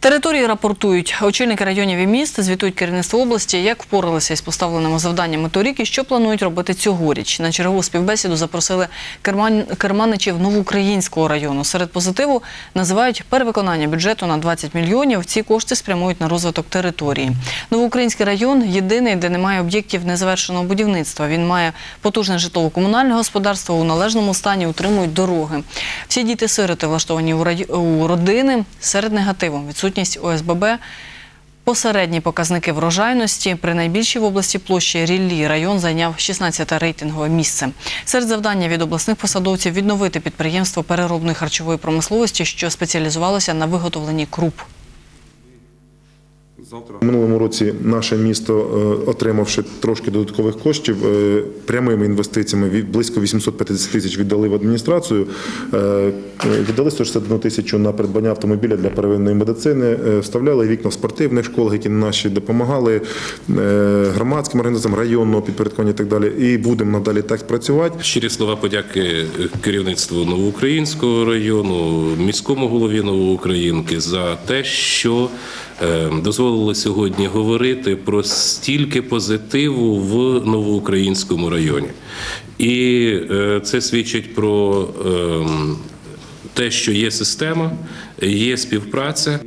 Території рапортують. Очільники районів і міст звітують керівництво області, як впоралися із поставленими завданнями торік і що планують робити цьогоріч. На чергову співбесіду запросили керман- керманичів Новоукраїнського району. Серед позитиву називають перевиконання бюджету на 20 мільйонів. Ці кошти спрямують на розвиток території. Новоукраїнський район єдиний, де немає об'єктів незавершеного будівництва. Він має потужне житлово-комунальне господарство у належному стані, утримують дороги. Всі діти-сироти влаштовані у у родини. Серед негативу відсутність ОСББ, посередні показники врожайності. При найбільшій в області площі Ріллі район зайняв 16 рейтингове місце. Серед завдання від обласних посадовців відновити підприємство переробної харчової промисловості, що спеціалізувалося на виготовленні круп. В минулому році наше місто, е, отримавши трошки додаткових коштів, е, прямими інвестиціями близько 850 тисяч віддали в адміністрацію. Е, Віддали 161 тисячу на придбання автомобіля для первинної медицини, вставляли вікна в спортивних школах, які наші допомагали громадським організаціям районного підпорядкування і так далі. І будемо надалі так працювати. Щирі слова подяки керівництву Новоукраїнського району, міському голові Новоукраїнки за те, що е, дозволило сьогодні говорити про стільки позитиву в Новоукраїнському районі. І е, це свідчить про ем, те, що є система, є співпраця.